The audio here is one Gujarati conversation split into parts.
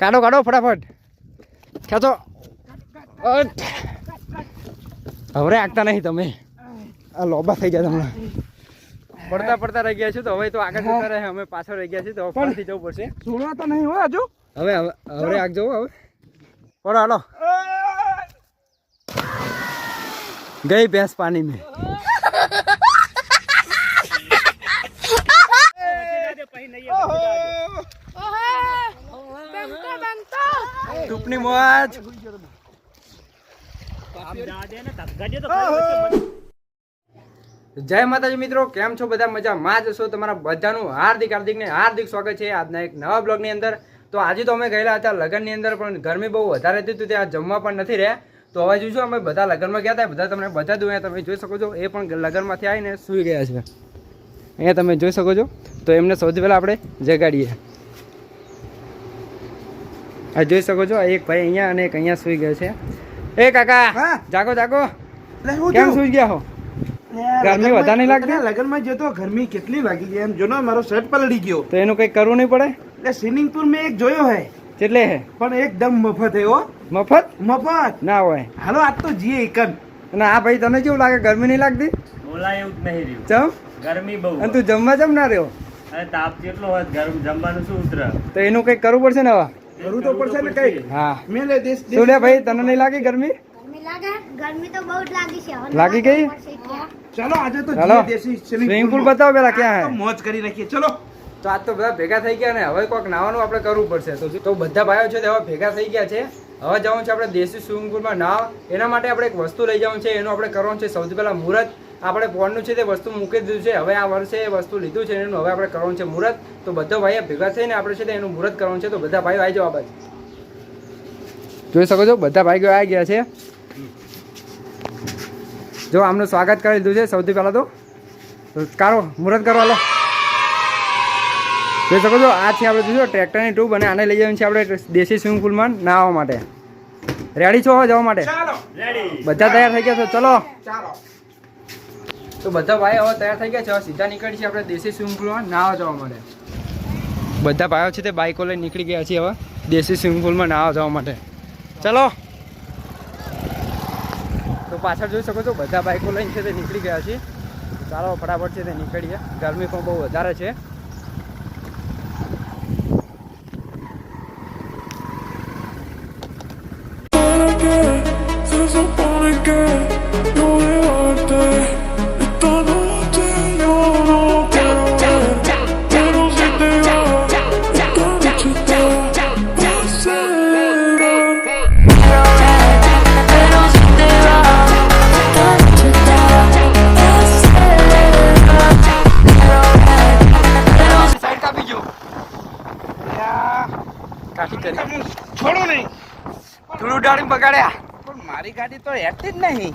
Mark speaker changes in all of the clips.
Speaker 1: કાઢો કાઢો ફટાફટ. ખેંચો. હવે આગતા નહીં તમે. આ લોબા થઈ ગયા તમને પડતા પડતા રહી ગયા છે તો હવે તો આગળ જતા રહે અમે પાછળ રહી ગયા છે તો ફરીથી જવું પડશે.
Speaker 2: છોડવા તો નહીં હોય હજુ.
Speaker 1: હવે હવે હવે જવું હવે. પડો હાલો. ગઈ ભેંસ પાણી મેં. ટૂપની મોજ. જય માતાજી મિત્રો કેમ છો બધા? મજામાં જ છો તમારા બધાનું હાર્દિક હાર્દિક ને હાર્દિક સ્વાગત છે આજના એક નવા બ્લોગની અંદર. તો આજે તો અમે ગયેલા હતા લગ્નની અંદર પણ ગરમી બહુ વધારે હતી તો ત્યાં જમવા પણ નથી રહ્યા. તો હવે જોઈશું અમે બધા લગ્નમાં ગયા હતા બધા તમને બધા દઉં તમે જોઈ શકો છો. એ પણ લગ્નમાંથી આવીને સૂઈ ગયા છે. અહીંયા તમે જોઈ શકો છો. તો એમને સૌથી પહેલાં આપણે જગાડીએ. આ જોઈ શકો છો એક ભાઈ અહીંયા અને એક અહીંયા સૂઈ ગયો છે. એ કાકા
Speaker 2: હા?
Speaker 1: જાગો જાગો. કેમ સુઈ ગયા હો? ગરમી વધારે નહીં લાગતી?
Speaker 2: લગનમાં જતો ગરમી કેટલી લાગી ગઈ એમ. જો ને મારો શર્ટ પલળી ગયો.
Speaker 1: તો એનું કઈ કરવું નહીં પડે?
Speaker 2: એટલે સ્વિમિંગ પુલ મેં એક જોયો હે.
Speaker 1: કેટલે હે?
Speaker 2: પણ એકદમ મફત હે હો.
Speaker 1: મફત?
Speaker 2: મફત.
Speaker 1: ના હોય.
Speaker 2: હાલો આજ તો જીએ એકન
Speaker 1: અને આ ભાઈ તને કેવું લાગે? ગરમી નહીં લાગતી?
Speaker 3: બોલાય એવું જ નહીં રહ્યું.
Speaker 1: ચમ?
Speaker 3: ગરમી બહુ
Speaker 1: અને તું જમવા જમ ના રહ્યો
Speaker 3: તાપ જેટલો હોય ગરમ જમવાનું શું ઉતરે?
Speaker 1: તો એનું કંઈક કરવું પડશે ને હવે?
Speaker 2: કરવું તો પડશે ને કઈ
Speaker 1: હા.
Speaker 2: મેલે દેશ
Speaker 1: શું ભાઈ તને નહીં લાગી ગરમી?
Speaker 4: ગરમી લાગે? ગરમી તો બહુ લાગી છે.
Speaker 1: લાગી ગઈ?
Speaker 2: ચલો આજે તો દેશી
Speaker 1: સ્વિમિંગ પુલ બતાવો પેલા ક્યાં હે?
Speaker 2: મોજ કરી રાખીએ ચલો.
Speaker 1: તો આજ તો બધા ભેગા થઈ ગયા ને હવે કોઈક નાવાનું આપણે કરવું પડશે. તો તો બધા ભાઈઓ છે તે હવે ભેગા થઈ ગયા છે. હવે જવાનું છે આપણે દેશી સ્વિમિંગ પુલમાં નાવ એના માટે આપણે એક વસ્તુ લઈ જવાનું છે એનું આપણે કરવાનું છે સૌથી પહેલાં મુહૂર્ત. આપણે પોણનું છે તે વસ્તુ મૂકી દીધું છે. હવે આ વર્ષે એ વસ્તુ લીધું છે એનું હવે આપણે કરવાનું છે મુહૂર્ત. તો બધા ભાઈઓ ભેગા થઈને આપણે છે તે એનું મુહૂર્ત કરવાનું છે. તો બધા ભાઈઓ આવી જવા બાજુ જોઈ શકો છો? બધા ભાઈઓ આવી ગયા છે. જો આમનું સ્વાગત કરી દીધું છે સૌથી પહેલાં તો. કારો મુહૂર્ત કરો હાલો જોઈ શકો છો? આ છે આપણે જોઈશું ટ્રેક્ટરની ટ્યુબ અને આને લઈ જવાનું છે આપણે દેશી સ્વિમિંગ પુલમાં નાહવા માટે. રેડી છો જવા માટે? બધા તૈયાર થઈ ગયા છો? ચલો.
Speaker 2: ચાલો.
Speaker 1: તો બધા ભાઈ હવે તૈયાર થઈ ગયા છે હવે સીધા નીકળીએ આપણે દેશી સ્વિમિંગ પુલમાં નાહવા જવા માટે બધા ભાઈઓ છે તે બાઇકો લઈને નીકળી ગયા છે હવે દેશી સ્વિમિંગ પુલમાં નાહવા જવા માટે ચલો તો પાછળ જોઈ શકો છો બધા બાઇકો લઈને છે તે નીકળી ગયા છે ચાલો ફટાફટ છે તે નીકળીએ ગરમી પણ બહુ વધારે છે
Speaker 5: Se
Speaker 1: બગાડ્યા.
Speaker 2: પણ મારી ગાડી તો હેઠતી જ નહીં.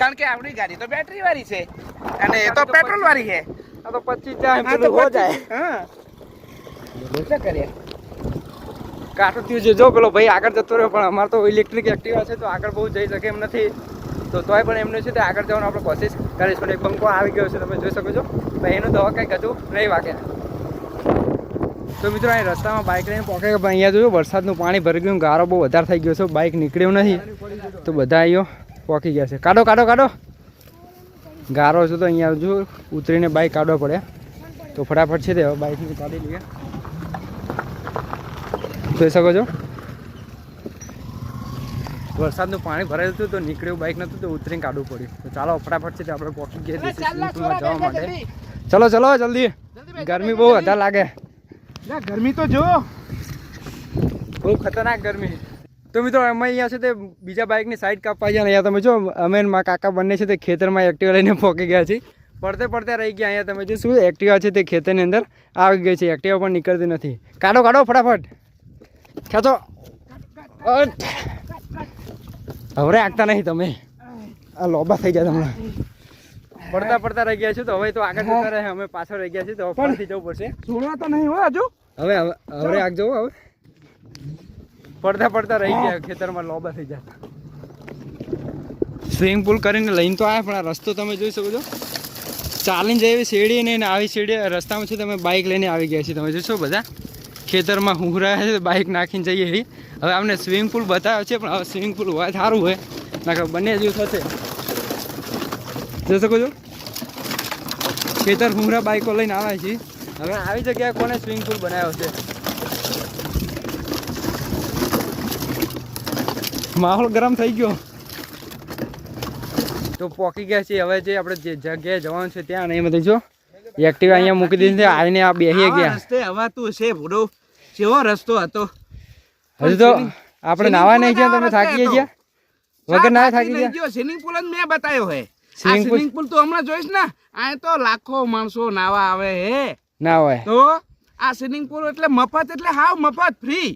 Speaker 2: કારણ કે આપણી ગાડી તો બેટરી વાળી છે. અને એ તો પેટ્રોલ વાળી છે.
Speaker 1: આ તો પચીસ ચાર હો જાય.
Speaker 2: હા. કરીએ.
Speaker 1: કાઠું થયું જો પેલો ભાઈ આગળ જતો રહ્યો પણ અમારે તો ઇલેક્ટ્રિક એક્ટિવા છે તો આગળ બહુ જઈ શકે એમ નથી. તો તોય પણ એમનું છે તે આગળ જવાનું આપણે કોશિશ કરીશું. પણ એક બંકો આવી ગયો છે તમે જોઈ શકો છો. પણ એનું દવા કંઈક હજુ નહીં વાગે. તો મિત્રો અહીં રસ્તામાં બાઇક લઈને પણ અહીંયા જોયું વરસાદનું પાણી ભરી ગયું ગારો બહુ વધારે થઈ ગયો છે બાઇક નીકળ્યું નથી. તો બધા અહીંયો પોકી ગયા છે. કાઢો કાઢો કાઢો. ગારો છે તો અહીંયા જો ઉતરીને બાઇક કાઢવા પડે. તો ફટાફટ છે તે હવે બાઇકને કાઢી લઈએ. જોઈ શકો છો? વરસાદનું પાણી ભરાયું હતું તો નીકળ્યું બાઇક નહોતું તો ઉતરીને કાઢવું પડ્યું. તો ચાલો ફટાફટ છે તે આપણે પોકી ગયા જવા માટે. ચલો ચલો જલ્દી. ગરમી બહુ વધારે લાગે.
Speaker 2: ગરમી તો જો
Speaker 1: બહુ ખતરનાક ગરમી તો મિત્રો, અમે અહીંયા છે તે બીજા બાઇકની સાઈડ કાપવા ગયા અહીંયા તમે જો, અમે મારા કાકા બંને છે તે ખેતરમાં એક્ટિવા લઈને પહોંચી ગયા છીએ. પડતે પડતે રહી ગયા, અહીંયા તમે જો શું એક્ટિવા છે તે ખેતરની અંદર, આવી ગઈ છે એક્ટિવા પણ નીકળતી નથી. કાઢો કાઢો, ફટાફટ. ખેંચો. હવે આગતા નહીં તમે. આ લોબા થઈ ગયા તમને પડતા પડતા રહી ગયા છે તો હવે તો આગળ જતા રહે અમે પાછળ રહી ગયા છીએ તો ફરીથી જવું પડશે.
Speaker 2: સુણવા તો નહીં હોય હજુ.
Speaker 1: હવે હવે હવે જવું હો, હવે. પડતા પડતા રહી ગયા ખેતરમાં લોબા થઈ જાય સ્વિમિંગ પુલ કરીને લઈને તો આવ્યા પણ આ રસ્તો તમે જોઈ શકો છો. ચાલીને જાય એવી શેરડી ને આવી શેરડી રસ્તામાં છે તમે બાઇક લઈને આવી ગયા છીએ. તમે જોશો બધા. ખેતરમાં હુંઘરાયા છે બાઇક નાખીને જઈએ હવે અમને સ્વિમિંગ પુલ બતાવ્યો છે પણ હવે સ્વિમિંગ પુલ હોય સારું હોય. નાખે બંને જેવું થશે. જોઈ શકો છો? ખેતર ભૂમરા બાઈકો લઈને આવે છે હવે આવી જગ્યાએ કોને સ્વિમિંગ પુલ બનાવ્યો છે? માહોલ ગરમ થઈ ગયો. તો પોકી ગયા છે હવે જે આપણે જે જગ્યાએ જવાનું છે ત્યાં નહીં બધું જો. એક્ટિવા અહીંયા મૂકી દીધી છે. આવીને આ બેસી ગયા.
Speaker 2: રસ્તે હવાતું છે ભૂડો. કેવો રસ્તો હતો?
Speaker 1: હજુ તો આપણે નાવા નહીં ગયા તમે થાકી ગયા? વગર ના થાકી ગયા?
Speaker 2: સ્વિમિંગ પુલ જ મેં બતાવ્યો હે? સ્વિમિંગ પુલ તો હમણાં જોઈશ ને આ તો લાખો માણસો નાવા આવે હે.
Speaker 1: નાવા
Speaker 2: તો આ સ્વિમિંગ પુલ એટલે મફત એટલે હાવ મફત ફ્રી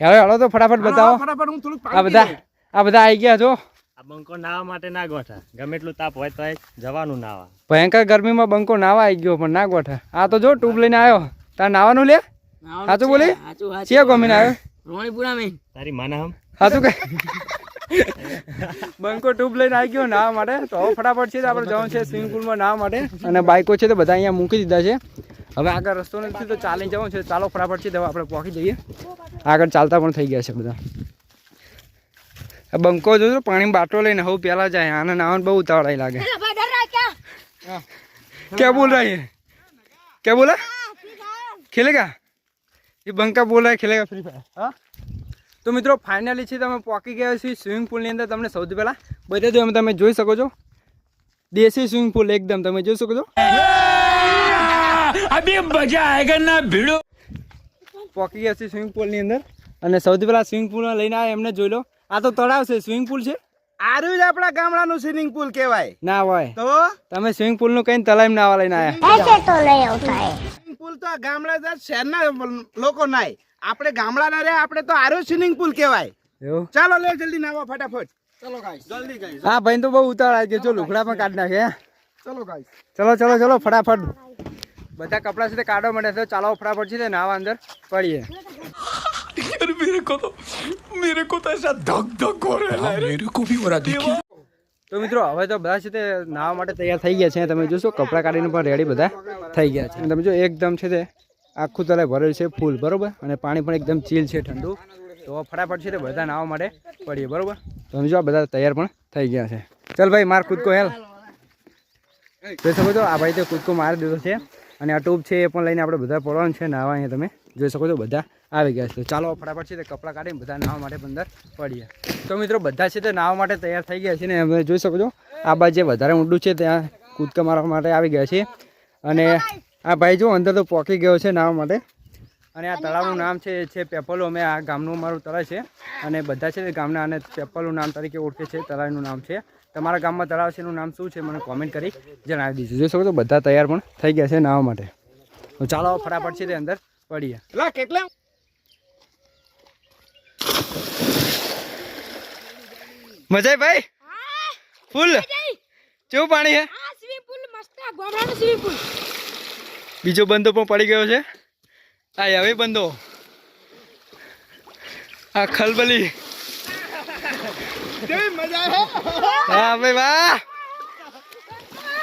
Speaker 1: હવે હળો તો ફટાફટ બતાવો.
Speaker 2: ફટાફટ હું થોડું
Speaker 1: આ બધા આ બધા આવી ગયા જો
Speaker 3: આ બંકો નાવા માટે ના ગોઠા. ગમે એટલું તાપ હોય તો જવાનું નાવા.
Speaker 1: ભયંકર ગરમીમાં બંકો નાવા આવી ગયો પણ ના ગોઠા. આ તો જો ટ્યુબ લઈને આવ્યો. તાર નાવાનું લે? સાચું બોલી? છે ગમીને આવ્યો?
Speaker 3: તારી માના હમ?
Speaker 1: સાચું કે બંકો ટ્યુબ લઈને આવી ગયો નાવા માટે તો હવે ફટાફટ છે તો આપણે જવાનું છે સ્વિમિંગ પુલમાં નાવા માટે અને બાઇકો છે તો બધા અહીંયા મૂકી દીધા છે હવે આગળ રસ્તો નથી તો ચાલીને જવાનું છે ચાલો ફટાફટ છે તો હવે આપણે પહોંચી જઈએ આગળ ચાલતા પણ થઈ ગયા છે બધા આ બંકો જોજો પાણી બાટલો લઈને હવે પહેલા જાય આને નાવાનું બહુ ઉતાવળાઈ લાગે क्या बोल रहा है ये क्या बोला खेलेगा ये બંકા બોલ રહ્યા ખેલેગા ફ્રી ફાયર હા તો મિત્રો ફાઇનલી છે તમે પહોંચી ગયા છીએ સ્વિમિંગ પુલની અંદર. તમને સૌથી પહેલાં બતાવી દો એમ તમે જોઈ શકો છો. દેશી સ્વિમિંગ પુલ એકદમ તમે જોઈ શકો છો. પહોંચી ગયા છીએ સ્વિમિંગ પુલની અંદર. અને સૌથી પહેલાં સ્વિમિંગ પુલમાં લઈને આવ્યા એમને જોઈ લો. આ તો તળાવ છે સ્વિમિંગ પુલ છે.
Speaker 2: આરું જ આપણા ગામડાનું સ્વિમિંગ પુલ કહેવાય.
Speaker 1: ના હોય.
Speaker 2: તો?
Speaker 1: તમે સ્વિમિંગ પુલનું કઈ તલાઈ ના લઈને આવ્યા.
Speaker 4: લઈ આવતા
Speaker 2: સ્વિમિંગ પુલ તો ગામડા શહેરના લોકો નાય. આપણે ગામડા ના રે આપણે તો આરું સ્વિમિંગ પુલ કહેવાય. ચાલો લે જલ્દી નાવા ફટાફટ. ચલો જલ્દી ગાઈસ
Speaker 1: હા ભાઈ તો બહુ ઉતાળ આવી ગયો જો લુગડા પણ કાઢી નાખે
Speaker 2: ચલો ગાઈસ
Speaker 1: ચલો ચલો ચલો ફટાફટ. બધા કપડા સાથે કાઢો મળે તો ચાલો ફટાફટ છે નાવા અંદર. પડીએ.
Speaker 5: यार मेरे को तो मेरे को तो ऐसा धक धक हो रहा है मेरे को भी हो रहा देखिए
Speaker 1: તો મિત્રો હવે તો બધા છે તે નાવા માટે તૈયાર થઈ ગયા છે તમે જોશો કપડાં કાઢીને પણ રેડી બધા થઈ ગયા છે અને તમે જો એકદમ છે તે આખું તલે ભરેલું છે ફૂલ બરોબર અને પાણી પણ એકદમ ચીલ છે ઠંડુ તો ફટાફટ છે તે બધા નાવા માટે પડીએ બરોબર તમે જો આ બધા તૈયાર પણ થઈ ગયા છે ચાલ ભાઈ માર કૂદકો હેલ જોઈ શકો છો આ ભાઈ તો કૂદકો મારી દીધો છે અને આ ટ્યુબ છે એ પણ લઈને આપણે બધા પડવાનું છે નાવા અહીંયા તમે જોઈ શકો છો, બધા આવી ગયા છે. ચાલો ફટાફટ છે તે કપડાં કાઢીને બધા નાવા માટે અંદર પડીએ. તો મિત્રો, બધા છે તે નાવા માટે તૈયાર થઈ ગયા છે ને અમે જોઈ શકો છો, આ બાજુ જે વધારે ઊંડું છે ત્યાં કૂદકા મારવા માટે આવી ગયા છે. અને આ ભાઈ જો અંદર તો પહોંચી ગયો છે નાવા માટે. અને આ તળાવનું નામ છે છે પેપલો. અમે આ ગામનું અમારું તળાવ છે. અને બધા છે તે ગામના, અને પેપલનું નામ તરીકે ઓળખે છે, તળાવનું નામ છે. તમારા ગામમાં તળાવ છે એનું નામ શું છે, મને કોમેન્ટ કરી જણાવી દીધું જોઈ શકો છો, બધા તૈયાર પણ થઈ ગયા છે નાવા માટે. ચાલો ફટાફટ છે તે અંદર પડીએ.
Speaker 2: લા કેટલા?
Speaker 1: મજા આવી ભાઈ? ફૂલ? કેવું પાણી છે બીજો બંદો પણ પડી ગયો છે. આ હવે બંદો. આ ખલબલી.
Speaker 2: કેવી મજા હે?
Speaker 1: હા ભાઈ વાહ.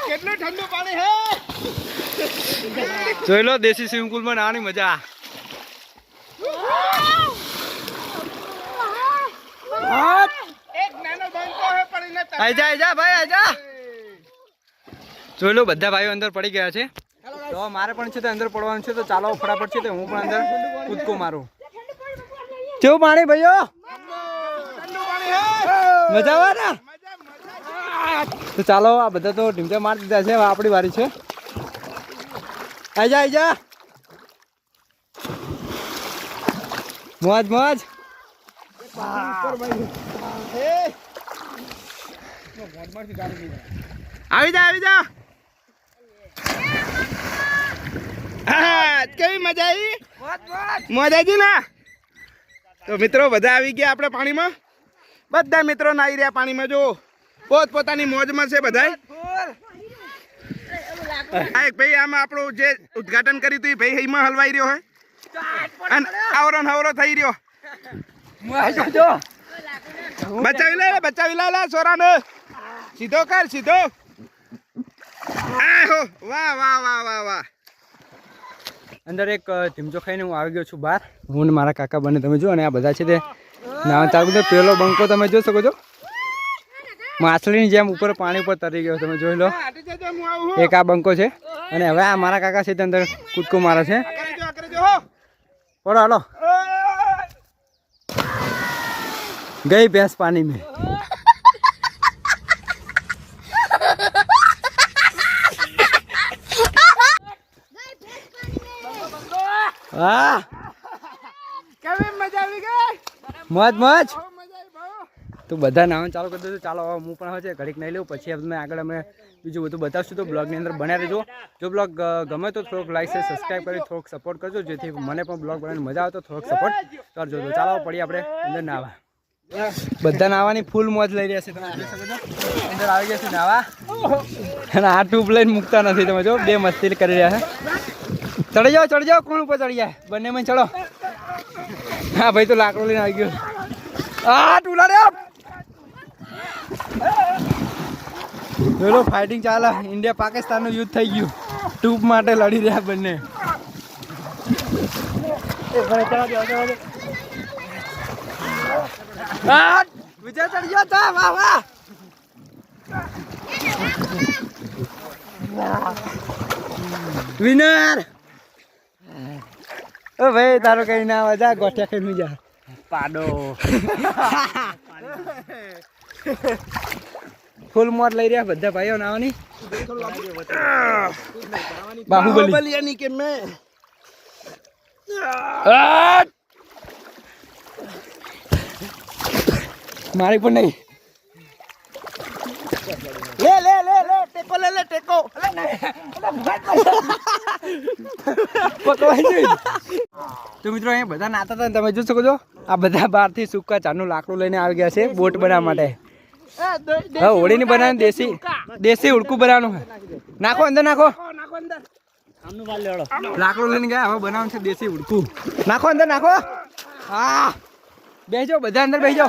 Speaker 2: કેટલું ઠંડુ પાણી હે?
Speaker 1: જોઈ લો દેશી સ્વિમિંગ પુલમાં નાની મજા.
Speaker 2: એક નાનો બંકો હે પણ એને તક-
Speaker 1: આઈ જા આઈ જા ભાઈ આજા જોઈ લો બધા ભાઈઓ અંદર પડી ગયા છે. તો મારે પણ છે તો અંદર પડવાનું છે તો ચાલો ફટાફટ છે તો હું પણ અંદર કૂદકો મારું. કેવું પાણી ભાઈઓ? મજા આવે ને? તો ચાલો આ બધા તો ઢીમચા મારી દીધા છે આપણી વારી છે. આજા આઈ જા મોજ મોજ.
Speaker 2: આવી જા આવી જા. કેવી મજા આવી? મોજ આવી ને? તો મિત્રો, બધા આવી ગયા આપણે પાણીમાં? બધા મિત્રો નાહી રહ્યા પાણીમાં જો પોત પોતાની મોજમાં છે બધા હા, એક ભાઈ, આમાં આપણું જે ઉદ્ઘાટન કર્યું હતું, એ ભાઈ એમાં હલવાઈ રહ્યો હોય અને આવરણ હવરો થઈ રહ્યો. બચાવી લે બચાવી લે સોરાને. સીધો કર, સીધો. આહો, વાહ વાહ વાહ વાહ વાહ.
Speaker 1: અંદર એક ધીમચો ખાઈને હું આવી ગયો છું બહાર. હું મારા કાકા બને, તમે જો અને આ બધા છે તે. ના દે. પેલો બંકો તમે જોઈ શકો છો. માછલીની જેમ ઉપર પાણી ઉપર તરી ગયો તમે જોઈ લો. એક આ બંકો છે. અને હવે આ મારા કાકા છે તે અંદર કૂદકો મારે છે. પડો હાલો ગઈ ભેંસ પાણી મેં. હા
Speaker 2: મજા આવી ગઈ?
Speaker 1: મોજ મોજ. તો બધા નાવાનું ચાલુ કરી દઉં ચાલો, હવે હું પણ હવે ઘડીક નહીં લઉં. પછી અમે આગળ અમે બીજું બધું બતાવશું તો બ્લોગની અંદર બન્યા રહેજો. જો બ્લોગ ગમે તો થોડોક લાઈક છે સબસ્ક્રાઈબ કરી, થોડોક સપોર્ટ કરજો. જેથી મને પણ બ્લોગ બનાવીને મજા આવે તો થોડોક સપોર્ટ કરજો તો ચાલો પડી આપણે અંદર નાવા. બધા નાવાની ફૂલ મોજ લઈ રહ્યા છે. તમે અંદર આવી ગયા છે નાવા. અને આ ટ્યુબ લઈને મૂકતા નથી તમે જો. બે મસ્તી કરી રહ્યા છે. ચડી જાઓ ચડી જાઓ. કોણ ઉપર ચડી જાય? બંનેમાં ચડો. હા, ભાઈ તો લાકડું લઈને આવી ગયો. આ ટુલા ફાઇટિંગ ચાલે. ઇન્ડિયા પાકિસ્તાનનું યુદ્ધ થઈ ગયું. ટૂપ માટે લડી રહ્યા બંને. વિજય ચડી ગયો તા વાહ વાહ. વિનર ઓ ભાઈ તારો કઈ ના આવે. જા ગોઠિયા ખાઈ જા.
Speaker 3: પાડો.
Speaker 1: ફૂલ મોટ લઈ રહ્યા બધા ભાઈઓ નાવાની. બાહુબલી.
Speaker 2: બલિયાની કે મેં?
Speaker 1: મારી પણ નહીં.
Speaker 2: લે લે લે લે ટેકો લે લે ટેકો.
Speaker 1: તો મિત્રો અહીંયા બધા નાતા હતા તમે જોઈ શકો છો? આ બધા બહારથી સૂકા ચાનું લાકડું લઈને આવી ગયા છે બોટ બનાવવા માટે. હા હોળીની બનાવવાની દેશી દેશી ઉડકું બનાવવાનું છે. નાખો અંદર નાખો.
Speaker 2: નાખો અંદર.
Speaker 3: આમનું
Speaker 1: લાકડું લઈને ગયા હવે બનાવવાનું છે દેશી ઉડકું. નાખો અંદર નાખો. હા. બેસજો બધા અંદર બેસજો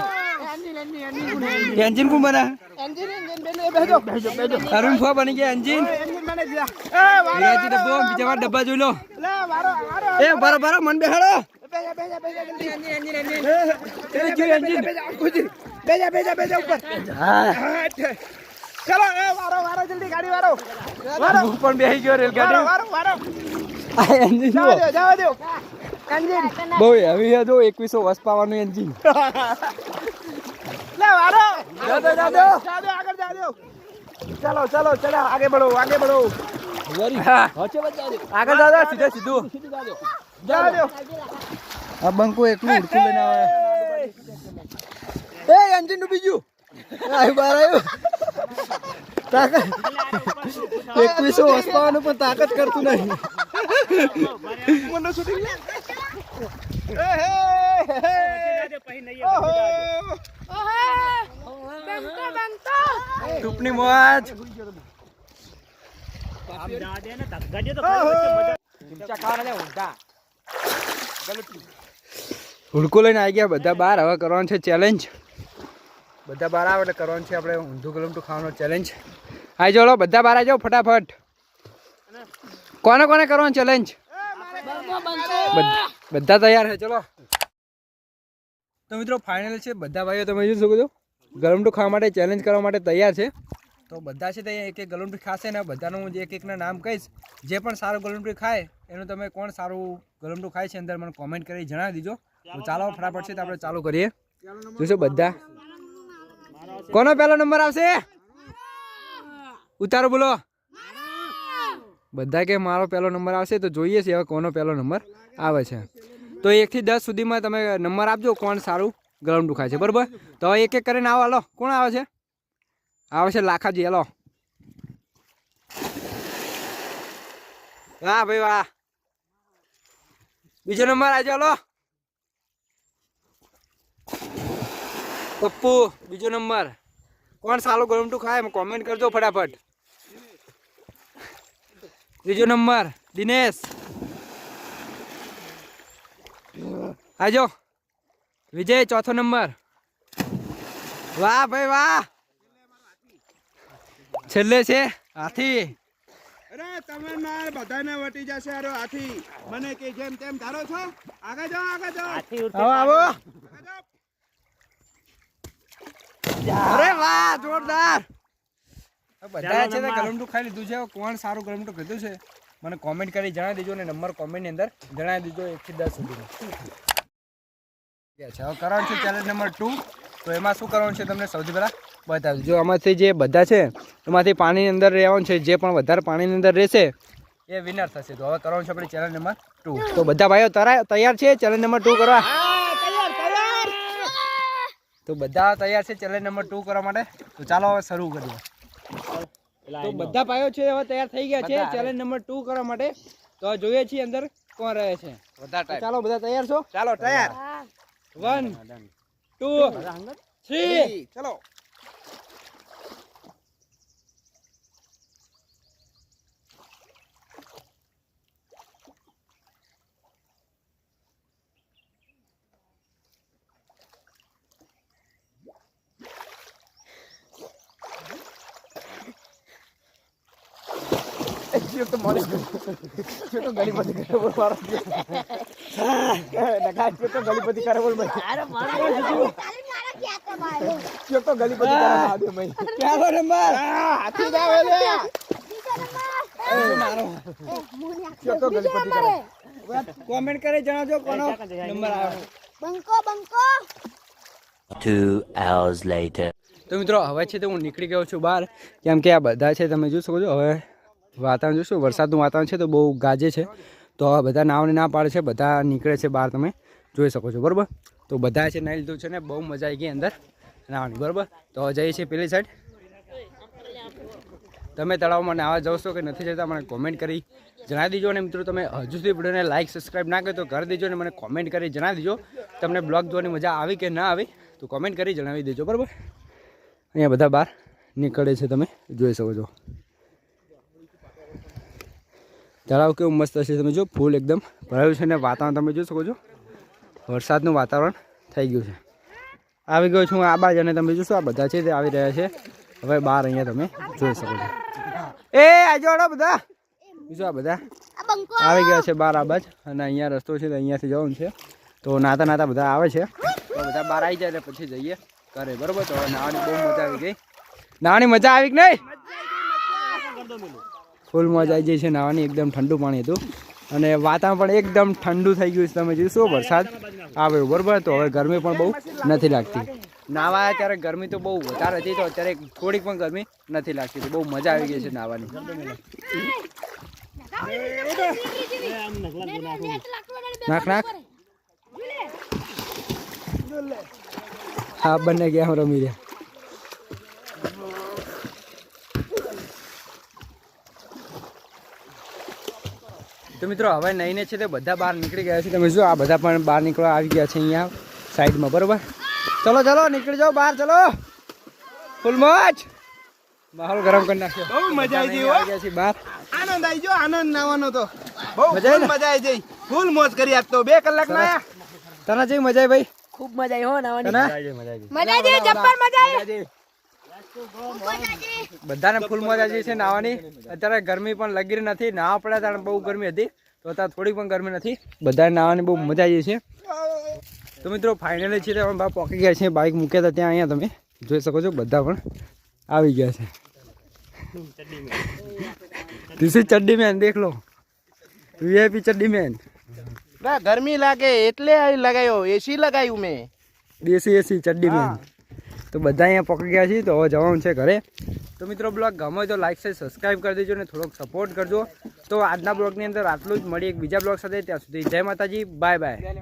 Speaker 1: એન્જિન કું બના
Speaker 2: એન્જિન એન્જિન બેનો બેજો બેજો બેજો
Speaker 1: અરુણ ફો બની ગયા એન્જિન ડબ્બો બીજા ડબ્બા જોઈ લો.
Speaker 2: લે વારો વારો
Speaker 1: એ બરો બરો મન બેહાડો.
Speaker 2: બેજા બેજા બેજા જલ્દી
Speaker 1: જો
Speaker 2: બેજા બેજા બેજા ઉપર
Speaker 1: હા.
Speaker 2: ચલો એ વારો વારો જલ્દી ગાડી વારો વારો
Speaker 1: હું પણ બેહી ગયો
Speaker 2: વારો
Speaker 1: રેલગાડી
Speaker 2: વારો વારો
Speaker 1: આ એન્જિન જુઓ
Speaker 2: જવા દો એન્જિન
Speaker 1: બહુ હેવી જો એકવીસો વર્ષ પાવાનું એન્જિન
Speaker 2: લે વારો
Speaker 1: જા દો, જા દો.
Speaker 2: જા દો આગળ જા દો ચલો ચલો ચલો આગે બઢો આગે બઢો
Speaker 1: આગળ દાદા સીધે સીધું
Speaker 2: જા દો
Speaker 1: આ બંકો એકલું ઉડકું લઈને આવે. એ એન્જિન ડૂબી ગયું. આવ્યું બહાર આવ્યું. તાકાત. એકવીસો હસવાનું પણ તાકાત કરતું નહીં.
Speaker 2: મને શૂટિંગ લે એ હે હે
Speaker 3: પછી નહીં
Speaker 2: ઓહો
Speaker 4: બનતો બનતો
Speaker 1: ટૂંપની મોજ
Speaker 3: દે ને ધક્કા દે તો ખરી વચ્ચે મજા
Speaker 1: હુડકો લઈને આવી ગયા. બધા બહાર હવે કરવાનું છે ચેલેન્જ બધા બહાર આવે એટલે કરવાનું છે આપણે ઊંધું ગલમટું ખાવાનો ચેલેન્જ આવી જાઓ બધા બહાર આવી જાઓ ફટાફટ. કોને કોને કરવાનું ચેલેન્જ બધા તૈયાર છે ચલો. તો મિત્રો ફાઇનલ છે. બધા ભાઈઓ તમે જોઈ શકો છો. ગલમટું ખાવા માટે ચેલેન્જ કરવા માટે તૈયાર છે. તો બધા છે તૈયાર એક એક ગલમટી ખાશે ને બધાનું જે એક એકના નામ કહીશ. જે પણ સારું ગલમટી ખાય એનું તમે કોણ સારું ગલમટું ખાય છે અંદર મને કોમેન્ટ કરી જણાવી દીજો. તો ચાલો ફટાફટ છે તો આપણે ચાલુ કરીએ. જોશો બધા. કોનો પહેલો નંબર આવશે? ઉતારો બોલો. બધા કે મારો પહેલો નંબર આવશે તો જોઈએ છે હવે કોનો પહેલો નંબર આવે છે. તો એકથી દસ સુધીમાં તમે નંબર આપજો કોણ સારું ગરમ દુખાય છે બરાબર? તો હવે એક એક કરીને આવો હાલો. કોણ આવે છે? આવે છે લાખાજી હલો. વાહ ભાઈ વાહ. બીજો નંબર આજે હાલો. પપ્પુ બીજો નંબર. કોણ સારું ગરમટું ખાય? કોમેન્ટ કરજો ફટાફટ. ત્રીજો નંબર દિનેશ. આજો. વિજય ચોથો નંબર. વાહ ભાઈ વાહ. છેલ્લે છે હાથી.
Speaker 2: અરે તમે ના બધાને વટી જશે અરે હાથી. મને કે જેમ તેમ ધારો છો. આગળ જાઓ આગળ જાઓ.
Speaker 1: આવો આવો.
Speaker 2: આગળ જાઓ.
Speaker 1: અરે વાહ જોરદાર. બધા છે
Speaker 3: ને.
Speaker 1: ગરમટું ખાઈ લીધું છે. કોણ સારું ગરમટું કીધું છે? મને કોમેન્ટ કરી જણાવી દેજો ને નંબર કોમેન્ટની અંદર જણાવી દેજો એકથી દસ સુધીનો. છે હવે કરવાનું છે ચેલેન્જ નંબર ટુ તો એમાં શું કરવાનું છે તમને સૌથી પહેલાં બતાવજો. જો આમાંથી જે બધા છે એમાંથી પાણીની અંદર રહેવાનું છે જે પણ વધારે પાણીની અંદર રહેશે એ વિનર થશે. તો હવે કરવાનું છે આપણે ચેલેન્જ નંબર ટુ તો બધા ભાઈઓ તૈયાર છે? ચેલેન્જ નંબર ટુ કરવા? તો બધા તૈયાર છે ચેલેન્જ નંબર ટુ કરવા માટે. તો ચાલો હવે શરૂ કરીએ. તો બધા પાયો છે હવે તૈયાર થઈ ગયા છે ચેલેન્જ નંબર ટુ કરવા માટે. તો જોઈએ છીએ અંદર કોણ રહે છે. ચાલો બધા તૈયાર છો?
Speaker 2: ચાલો તૈયાર.
Speaker 1: વન ટુ થ્રી
Speaker 2: ચલો.
Speaker 1: ચાલો નંબર?
Speaker 2: હાથી જ આવે લે.
Speaker 1: કોમેન્ટ કરી. જણાવજો કોનો નંબર આવે
Speaker 4: બંકો બંકો.
Speaker 6: Two hours later.
Speaker 1: તો મિત્રો હવે છે તો હું નીકળી ગયો છું બહાર. કેમ કે આ બધા છે તમે જોઈ શકો છો. હવે વાતાવરણ જોશું, વરસાદનું વાતાવરણ છે તો બહુ ગાજે છે. તો બધા નાવને ના પાડે છે, બધા નીકળે છે બહાર તમે જોઈ શકો છો, બરાબર? તો બધા છે નાઈ લીધું છે ને, બહુ મજા આવી ગઈ અંદર નાવાની, બરાબર? તો જઈએ છીએ પેલી સાઈડ તમે તળાવમાં નાવા જાઓ છો કે નથી જતા, મને કોમેન્ટ કરી જણાવી દીજો અને મિત્રો તમે હજુ સુધી વિડીયોને લાઇક સબસ્ક્રાઈબ ના કર્યો તો કરી દેજો અને મને કોમેન્ટ કરી જણાવી દીજો. તમને બ્લોગ જોવાની મજા આવી કે ના આવી, તો કોમેન્ટ કરી જણાવી દેજો, બરાબર? અહીંયા બધા બહાર નીકળે છે તમે જોઈ શકો છો. તળાવ કેવું મસ્ત છે તમે જો, ફૂલ એકદમ ભરાયું છે અને વાતાવરણ તમે જોઈ શકો છો. વરસાદનું વાતાવરણ થઈ ગયું છે. આવી ગયો છું આ બાજુ અને તમે જોશો, આ બધા છે તે આવી રહ્યા છે. હવે બહાર અહીંયા તમે જોઈ શકો છો. એ આજો બધા. જોશો આ બધા. આવી ગયા છે બાર આ બાજ અને અહીંયા રસ્તો છે તો અહીંયાથી જવાનું છે. તો નાતા નાતા બધા આવે છે. તો બધા બહાર આવી જાય પછી જઈએ કરે બરોબર? તો નાવાની બહુ મજા આવી ગઈ. નાવાની મજા આવી કે નહીં? ફૂલ મજા આવી છે નાવાની, એકદમ ઠંડુ પાણી હતું. અને વાતાવરણ પણ એકદમ ઠંડુ થઈ ગયું છે, તમે જોશો વરસાદ? આવ્યો બરાબર તો હવે ગરમી પણ બહુ નથી લાગતી. નાવા ત્યારે ગરમી તો બહુ વધારે હતી, તો અત્યારે થોડીક પણ ગરમી નથી લાગતી બહુ મજા આવી ગઈ છે નાવાની. નાખ નાખ. હા, બંને ગયા રમી રહ્યા. તો મિત્રો હવે નહીને છે તે બધા બહાર નીકળી ગયા છે. તમે જો આ બધા પણ બહાર નીકળવા આવી ગયા છે અહીંયા સાઈડમાં બરાબર? ચલો ચલો નીકળી જાઓ બહાર ચલો. ફૂલ મોજ. માહોલ ગરમ કરી નાખ્યો.
Speaker 2: બહુ મજા આવી ગઈ હો.
Speaker 1: ગયા છે બહાર.
Speaker 2: આનંદ આવી ગયો આનંદ નાવાનો તો. બહુ
Speaker 1: મજા આવી
Speaker 2: મજા આવી જઈ ફૂલ મોજ કરી આજ તો. બે કલાક ના
Speaker 1: તને જઈ મજા આવી ભાઈ?
Speaker 4: ખૂબ મજા આવી હો નાવાની.
Speaker 1: તને?
Speaker 4: મજા આવી જબ્બર મજા આવી.
Speaker 1: બધાને ફૂલ મજા જે છે નાવાની. અત્યારે ગરમી પણ લગી નથી. નાવા પડ્યા ત્યારે બહુ ગરમી હતી. તો અત્યારે થોડી પણ ગરમી નથી. બધાને નાવાની બહુ મજા આવી છે. તો મિત્રો ફાઇનલી છે અમે બહાર પહોંચી ગયા છે બાઇક મૂક્યા હતા ત્યાં અહીંયા તમે જોઈ શકો છો. બધા પણ આવી ગયા છે. ઇઝ ચડ્ડી મેન દેખ લો. વીઆઈપી ચડ્ડી મેન
Speaker 2: ગરમી લાગે એટલે લગાયો. એસી લગાયું મેં.
Speaker 1: દેશી એસી ચડ્ડી મેન તો બધા અહીંયા પકડી ગયા છીએ, તો હવે જવાનું છે ઘરે. તો મિત્રો, બ્લોગ ગમે તો લાઈક છે સબસ્ક્રાઈબ કરી દેજો અને થોડોક સપોર્ટ કરજો. તો આજના બ્લોગની અંદર આટલું જ. મળી એક બીજા બ્લોગ સાથે. ત્યાં સુધી જય માતાજી. Bye bye